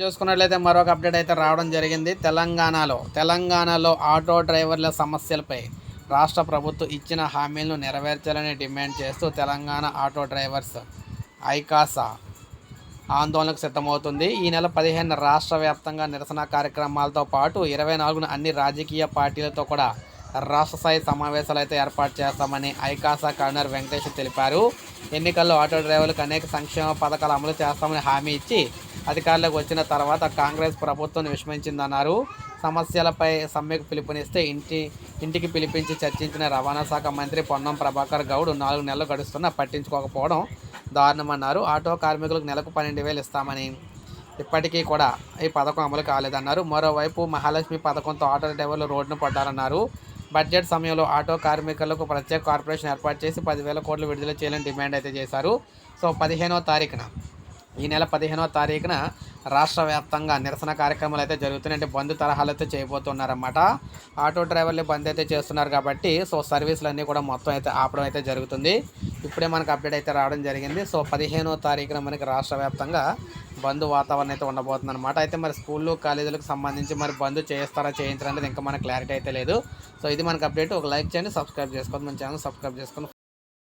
చూసుకున్నట్లయితే మరొక అప్డేట్ అయితే రావడం జరిగింది. తెలంగాణలో తెలంగాణలో ఆటో డ్రైవర్ల సమస్యలపై రాష్ట్ర ప్రభుత్వం ఇచ్చిన హామీలను నెరవేర్చాలని డిమాండ్ చేస్తూ తెలంగాణ ఆటో డ్రైవర్స్ ఐకాసా ఆందోళనకు సిద్ధమవుతుంది. ఈ నెల పదిహేను రాష్ట్ర వ్యాప్తంగా నిరసన కార్యక్రమాలతో పాటు ఇరవై నాలుగున అన్ని రాజకీయ పార్టీలతో కూడా రాష్ట్ర స్థాయి సమావేశాలు అయితే ఏర్పాటు చేస్తామని ఐకాసా కన్వీనర్ వెంకటేష్ తెలిపారు. ఎన్నికల్లో ఆటో డ్రైవర్లకు అనేక సంక్షేమ పథకాలు అమలు చేస్తామని హామీ ఇచ్చి అధికారులకు వచ్చిన తర్వాత కాంగ్రెస్ ప్రభుత్వం విస్మరించిందన్నారు సమస్యలపై సమ్మెకు పిలుపునిస్తే ఇంటి ఇంటికి పిలిపించి చర్చించిన రవాణా శాఖ మంత్రి పొన్నం ప్రభాకర్ గౌడ్ నాలుగు నెలలు గడుస్తున్నా పట్టించుకోకపోవడం దారుణమన్నారు. ఆటో కార్మికులకు నెలకు పన్నెండు వేలు ఇస్తామని. ఇప్పటికీ కూడా ఈ పథకం అమలు కాలేదన్నారు. మరోవైపు మహాలక్ష్మి పథకంతో ఆటో డ్రైవర్లు రోడ్డును పడ్డారన్నారు. బడ్జెట్ సమయంలో ఆటో కార్మికులకు ప్రత్యేక కార్పొరేషన్ ఏర్పాటు చేసి పదివేల కోట్లు విడుదల చేయాలని డిమాండ్ అయితే చేశారు. సో పదిహేనవ తారీఖున ఈ నెల పదిహేనవ తారీఖున రాష్ట్ర వ్యాప్తంగా నిరసన కార్యక్రమాలు అయితే జరుగుతున్నాయి. అంటే బంద్ తరహాలు అయితే చేయబోతున్నారన్నమాట. ఆటో డ్రైవర్లు బంద్ అయితే చేస్తున్నారు కాబట్టి సో సర్వీసులు అన్నీ కూడా మొత్తం అయితే ఆపడం అయితే జరుగుతుంది. ఇప్పుడే మనకు అప్డేట్ అయితే రావడం జరిగింది. సో పదిహేనవ తారీఖున మనకి రాష్ట్ర వ్యాప్తంగా బంద్ వాతావరణం అయితే ఉండబోతుంది అనమాట అయితే మరి స్కూళ్ళు కాలేజీలకు సంబంధించి మరి బంద్ చేస్తారా చేయించారా అనేది ఇంకా మనకు క్లారిటీ అయితే లేదు. సో ఇది మనకు అప్డేట్. ఒక లైక్ చేయండి సబ్స్క్రైబ్ చేసుకోండి. మన ఛానల్ సబ్స్క్రైబ్ చేసుకొని